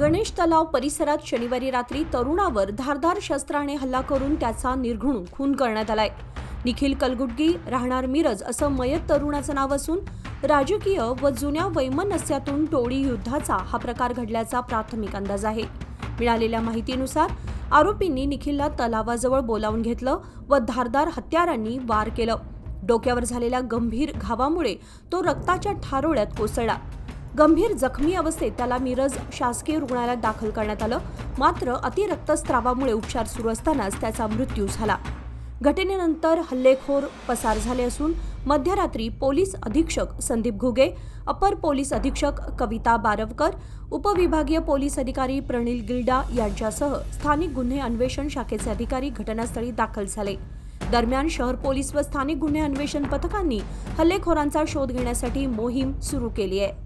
गणेश तलाव परिसरात शनिवारी रात्री तरुणावर धारदार शस्त्राने हल्ला करून त्याचा निर्घुण खून करण्यात आलाय. निखिल कलगुटगी राहणार मिरज असं मयत तरुणाचं नाव असून राजकीय व जुन्या वैमनस्यातून टोळी युद्धाचा हा प्रकार घडल्याचा प्राथमिक अंदाज आहे. मिळालेल्या माहितीनुसार आरोपींनी निखिलला तलावाजवळ बोलावून घेतलं व धारदार हत्यारांनी वार केलं. डोक्यावर झालेल्या गंभीर घावामुळे तो रक्ताच्या ठारोळ्यात कोसळला. गंभीर जखमी अवस्थेत त्याला मिरज शासकीय रुग्णालयात दाखल करण्यात आलं. मात्र अतिरक्तस्रावामुळे उपचार सुरू असतानाच त्याचा मृत्यू झाला. घटनेनंतर हल्लेखोर पसार झाले असून मध्यरात्री पोलीस अधीक्षक संदीप घुगे अपर पोलीस अधीक्षक कविता बारवकर उपविभागीय पोलीस अधिकारी प्रणील गिल्डा यांच्यासह स्थानिक गुन्हे अन्वेषण शाखेचे अधिकारी घटनास्थळी दाखल झाले. दरम्यान शहर पोलीस व स्थानिक गुन्हे अन्वेषण पथकांनी हल्लेखोरांचा शोध घेण्यासाठी मोहीम सुरू केली आहे.